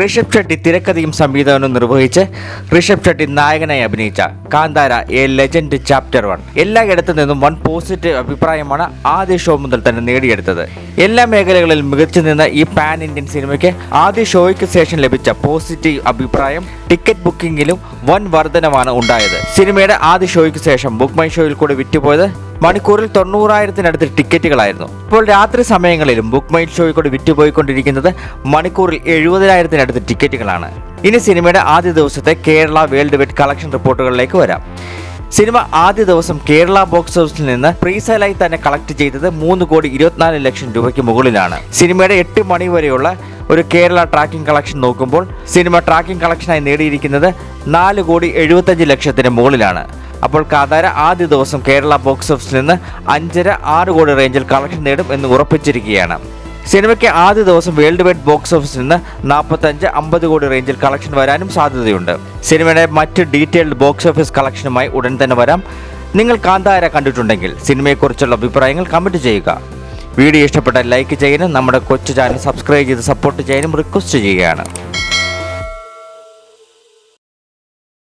ഋഷഭ് ഷെട്ടി തിരക്കഥയും സംവിധാനവും നിർവഹിച്ച് ഋഷഭ് ഷെട്ടി നായകനായി അഭിനയിച്ച Kantara a legend chapter one. എല്ലായിടത്തു നിന്നും വൺ പോസിറ്റീവ് അഭിപ്രായമാണ് ആദ്യ ഷോ മുതൽ തന്നെ നേടിയെടുത്തത്. എല്ലാ മേഖലകളിലും മികച്ചു നിന്ന ഈ പാൻ ഇന്ത്യൻ സിനിമയ്ക്ക് ആദ്യ ഷോയ്ക്ക് ശേഷം ലഭിച്ച പോസിറ്റീവ് അഭിപ്രായം ടിക്കറ്റ് ബുക്കിംഗിലും വൻ വർധനമാണ് ഉണ്ടായത്. സിനിമയുടെ ആദ്യ ഷോയ്ക്ക് ശേഷം ബുക്ക് മൈ ഷോയിൽ കൂടെ വിറ്റുപോയത് മണിക്കൂറിൽ തൊണ്ണൂറായിരത്തിനടുത്ത് ടിക്കറ്റുകളായിരുന്നു. ഇപ്പോൾ രാത്രി സമയങ്ങളിലും ബുക്ക് മൈൽ ഷോയിൽ കൂടി വിറ്റുപോയിക്കൊണ്ടിരിക്കുന്നത് മണിക്കൂറിൽ എഴുപതിനായിരത്തിനടുത്ത് ടിക്കറ്റുകളാണ്. ഇനി സിനിമയുടെ ആദ്യ ദിവസത്തെ കേരള വേൾഡ് വെഡ് കളക്ഷൻ റിപ്പോർട്ടുകളിലേക്ക് വരാം. സിനിമ ആദ്യ ദിവസം കേരള ബോക്സ് ഓഫീസിൽ നിന്ന് പ്രീസെയിലായി തന്നെ കളക്ട് ചെയ്തത് മൂന്ന് കോടി ഇരുപത്തിനാല് ലക്ഷം രൂപയ്ക്ക് മുകളിലാണ്. സിനിമയുടെ എട്ട് മണി വരെയുള്ള ഒരു കേരള ട്രാക്കിംഗ് കളക്ഷൻ നോക്കുമ്പോൾ സിനിമ ട്രാക്കിംഗ് കളക്ഷനായി നേടിയിരിക്കുന്നത് നാല് കോടി എഴുപത്തഞ്ച് ലക്ഷത്തിന് മുകളിലാണ്. അപ്പോൾ കാതാര ആദ്യ ദിവസം കേരള ബോക്സ് ഓഫീസിൽ നിന്ന് അഞ്ചര ആറ് കോടി റേഞ്ചിൽ കളക്ഷൻ നേടും എന്ന് ഉറപ്പിച്ചിരിക്കുകയാണ്. സിനിമയ്ക്ക് ആദ്യ ദിവസം വേൾഡ് വൈഡ് ബോക്സ് ഓഫീസിൽ നിന്ന് നാൽപ്പത്തഞ്ച് അമ്പത് കോടി റേഞ്ചിൽ കളക്ഷൻ വരാനും സാധ്യതയുണ്ട്. സിനിമയുടെ മറ്റ് ഡീറ്റെയിൽഡ് ബോക്സ് ഓഫീസ് കളക്ഷനുമായി ഉടൻ തന്നെ വരാം. നിങ്ങൾ കാന്താര കണ്ടിട്ടുണ്ടെങ്കിൽ സിനിമയെക്കുറിച്ചുള്ള അഭിപ്രായങ്ങൾ കമന്റ് ചെയ്യുക. വീഡിയോ ഇഷ്ടപ്പെട്ടാൽ ലൈക്ക് ചെയ്യാനും നമ്മുടെ കൊച്ചു ചാനൽ സബ്സ്ക്രൈബ് ചെയ്ത് സപ്പോർട്ട് ചെയ്യാനും റിക്വസ്റ്റ് ചെയ്യുകയാണ്.